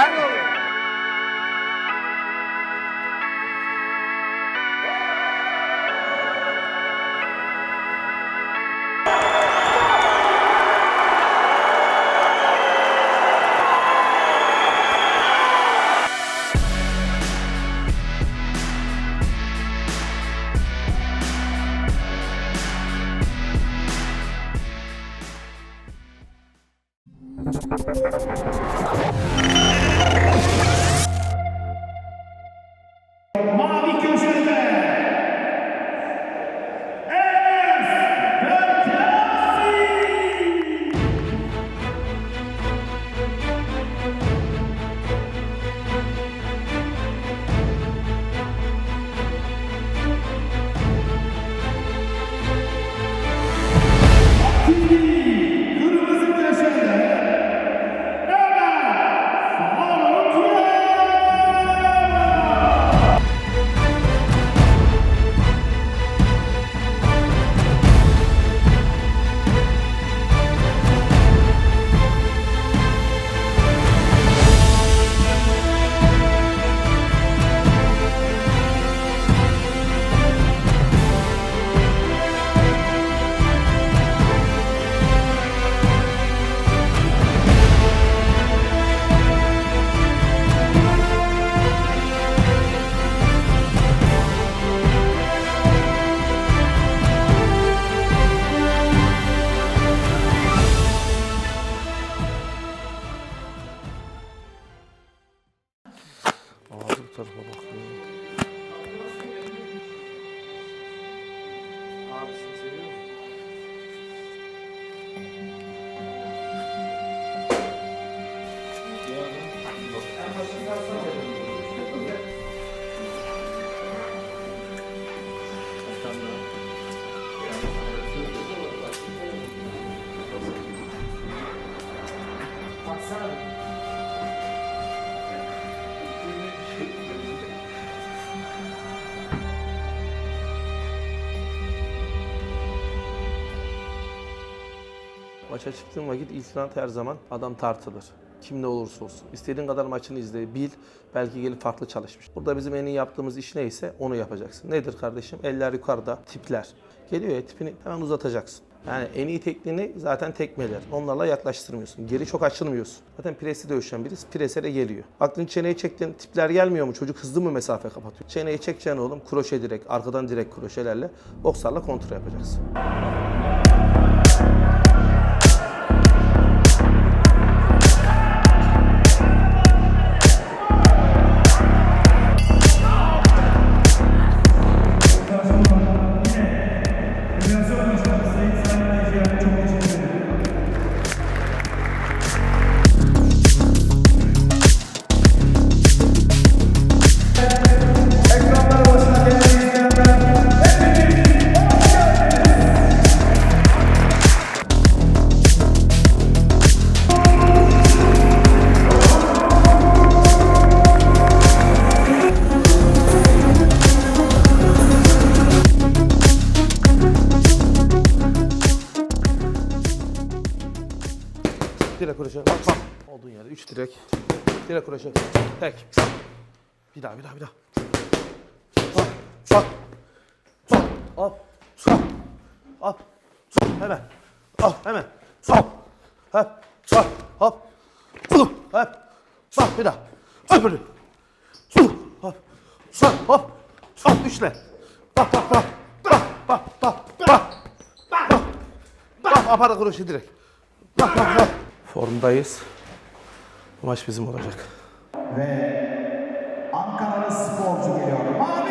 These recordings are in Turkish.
¡Bravo! tersebut. Maça çıktığın vakit ilk her zaman adam tartılır. Kim ne olursa olsun. İstediğin kadar maçını izle, bil. Belki gelip farklı çalışmış. Burada bizim en iyi yaptığımız iş neyse onu yapacaksın. Nedir kardeşim? Eller yukarıda, tipler. Geliyor ya tipini hemen uzatacaksın. Yani en iyi tekniğini zaten tekmeler. Onlarla yaklaştırmıyorsun. Geri çok açılmıyorsun. Zaten presi dövüşen birisi presere geliyor. Baktın çeneye çektin tipler gelmiyor mu? Çocuk hızlı mı mesafe kapatıyor? Çeneye çekeceksin oğlum. Kroşe direkt, arkadan direkt kroşelerle boksarla kontrol yapacaksın. Kroşe. Bak bak. Olduğun yerde. Üç direk. Direk kroşe. Tek. Bir daha bir daha bir daha. Bak. Bak. Bak. Hop. Hop. Hop. Hemen. Hop. Hemen. Hop. Hop. Hop. Hop. Hop. Hop. Bak bir daha. Hop. Böyle. Hop. Hop. Hop. Hop. Üçle. Bak bak bak. Bak bak bak. Bak. Bak. Bak. Apara kroşe direkt. Bak bak bak. Formdayız. Maç bizim olacak. Ankaralı sporcu geliyor. Mavi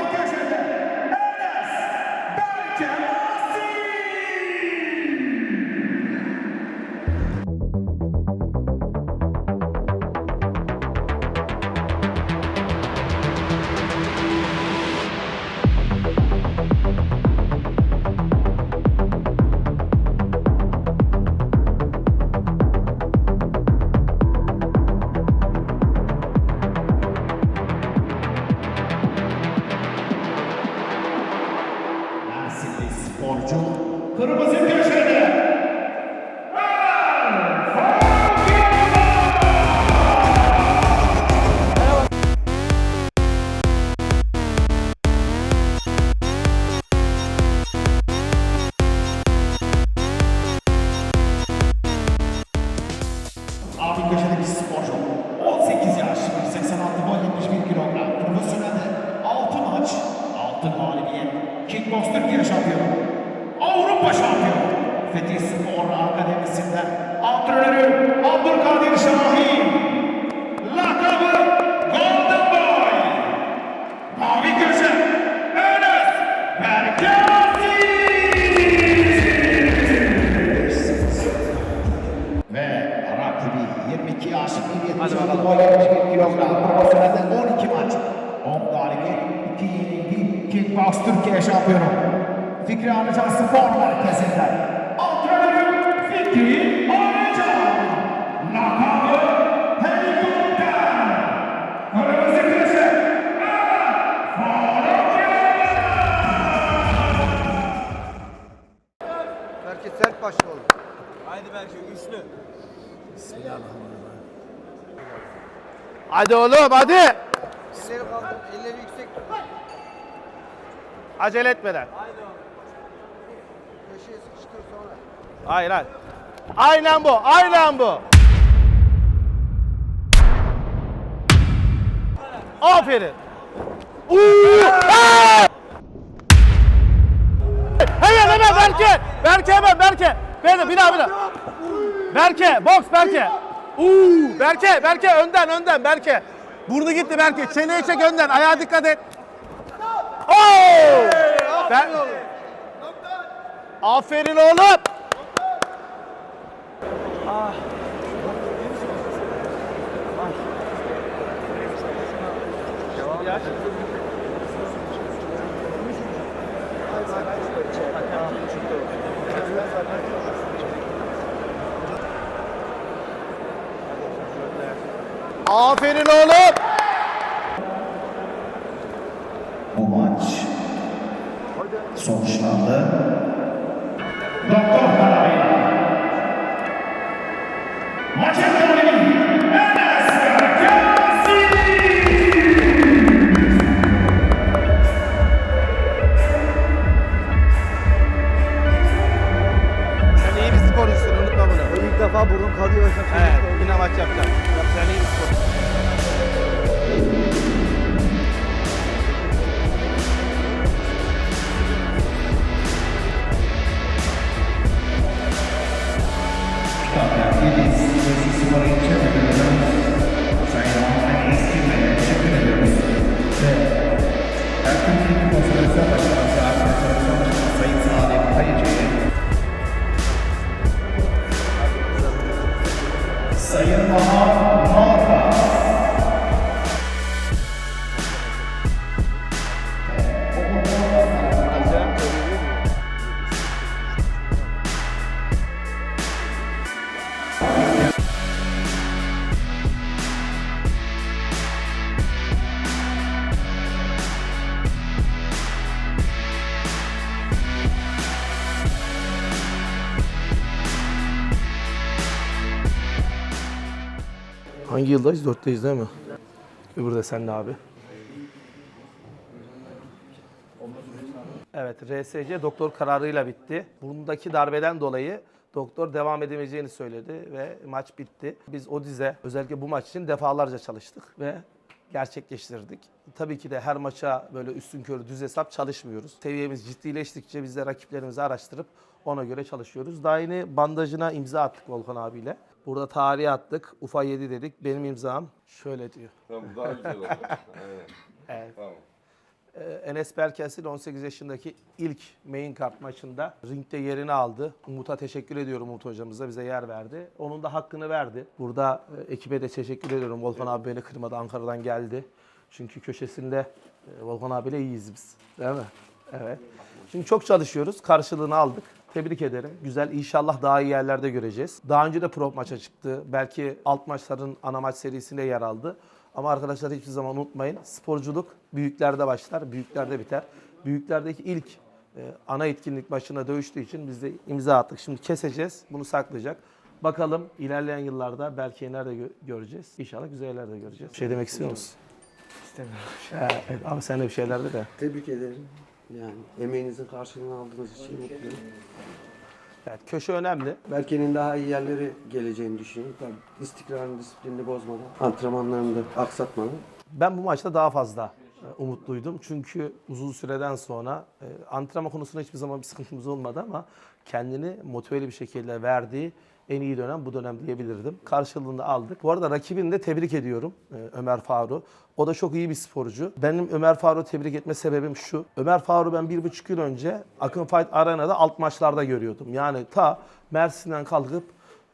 Kickbox Türkiye şampiyonu, Avrupa şampiyonu, Fetih Spor Akademisi'nden antrenörü Abdülkadir Şahin, lakabı Golden Boy, Mavi Köşe, Enes Berkaziz. Ve rakibi 22 yaş, 27 yıl, 21 kilogram, 12 maç, 10 galibiyet, 2 yenilgi, Kickbox Türkiye şampiyonu Fikri Arıcan Spor Merkezi'nden antrenörü Fikri Arıcan lakabı Helikopter Kırmızı Faruk Herkes sert başlı olur. Haydi bence güçlü. Hadi oğlum hadi. Acele etmeden. Hayır hayır. Aynen bu. Aynen bu. Aferin. Uuu! Hemen hemen Berke. Berke hemen Berke. Berke bir daha bir daha. Berke boks Berke. Uuu Berke Berke önden önden Berke. Burnu gitti Berke. Çeneyi çek önden. Ayağa dikkat et. Oo! Ben... Aferin oğlum. Aferin oğlum. Teknik Konsolosyon Başkanı Arkadaşlarımızdan Başkanı Sayın Saadettin Kayıcı'ya Hangi yıldayız? Dörtteyiz değil mi? Öbürü de sende abi. Evet, RSC doktor kararıyla bitti. Bundaki darbeden dolayı doktor devam edemeyeceğini söyledi ve maç bitti. Biz o dize özellikle bu maç için defalarca çalıştık ve gerçekleştirdik. Tabii ki de her maça böyle üstün körü düz hesap çalışmıyoruz. Seviyemiz ciddileştikçe biz de rakiplerimizi araştırıp ona göre çalışıyoruz. Daha yeni bandajına imza attık Volkan abiyle. Burada tarihe attık. Ufa 7 dedik. Benim imzam şöyle diyor. Tamam daha güzel oldu. Aynen. Evet. Tamam. Ee, Enes Berkelsin 18 yaşındaki ilk main kart maçında ringde yerini aldı. Umut'a teşekkür ediyorum Umut hocamıza bize yer verdi. Onun da hakkını verdi. Burada e, ekibe de teşekkür ediyorum. Volkan abi beni kırmadı Ankara'dan geldi. Çünkü köşesinde e, Volkan abiyle iyiyiz biz. Değil mi? Evet. Şimdi çok çalışıyoruz. Karşılığını aldık. Tebrik ederim. Güzel. İnşallah daha iyi yerlerde göreceğiz. Daha önce de prop maça çıktı. Belki alt maçların ana maç serisinde yer aldı. Ama arkadaşlar hiçbir zaman unutmayın. Sporculuk büyüklerde başlar, büyüklerde biter. Büyüklerdeki ilk e, ana etkinlik başına dövüştüğü için biz de imza attık. Şimdi keseceğiz. Bunu saklayacak. Bakalım ilerleyen yıllarda belki nerede gö- göreceğiz. İnşallah güzel yerlerde göreceğiz. Bir şey demek istiyor musun? İstemiyorum. Evet, abi sen de bir şeylerde de. Tebrik ederim. Yani emeğinizin karşılığını aldığınız için mutluyum. Evet, köşe önemli. Berke'nin daha iyi yerlere geleceğini düşünüyorum. Tabii istikrarını, disiplinini bozmadan, antrenmanlarını da aksatmadan. Ben bu maçta daha fazla e, umutluydum. Çünkü uzun süreden sonra e, antrenman konusunda hiçbir zaman bir sıkıntımız olmadı ama kendini motiveli bir şekilde verdiği en iyi dönem bu dönem diyebilirdim. Karşılığında aldık. Bu arada rakibini de tebrik ediyorum e, Ömer Faruk. O da çok iyi bir sporcu. Benim Ömer Faruk'u tebrik etme sebebim şu. Ömer Faruk'u ben bir buçuk yıl önce Akın Fight Arena'da alt maçlarda görüyordum. Yani ta Mersin'den kalkıp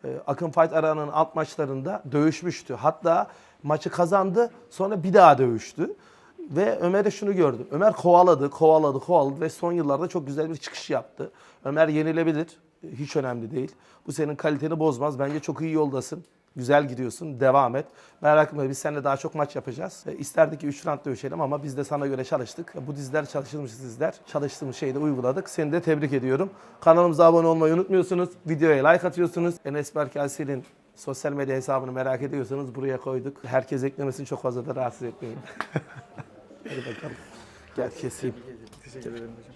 e, Akın Fight Arena'nın alt maçlarında dövüşmüştü. Hatta maçı kazandı sonra bir daha dövüştü. Ve Ömer'e şunu gördüm. Ömer kovaladı, kovaladı, kovaladı ve son yıllarda çok güzel bir çıkış yaptı. Ömer yenilebilir. Hiç önemli değil. Bu senin kaliteni bozmaz. Bence çok iyi yoldasın. Güzel gidiyorsun. Devam et. Merak etme biz seninle daha çok maç yapacağız. E, İsterdik ki 3 round dövüşelim ama biz de sana göre çalıştık. E, Bu dizler çalışılmış dizler. Çalıştığımız şeyi de uyguladık. Seni de tebrik ediyorum. Kanalımıza abone olmayı unutmuyorsunuz. Videoya like atıyorsunuz. Enes Berkelsi'nin sosyal medya hesabını merak ediyorsanız buraya koyduk. Herkes eklemesini çok fazla da rahatsız etmeyin. Hadi bakalım. Gel keseyim. Teşekkür ederim hocam.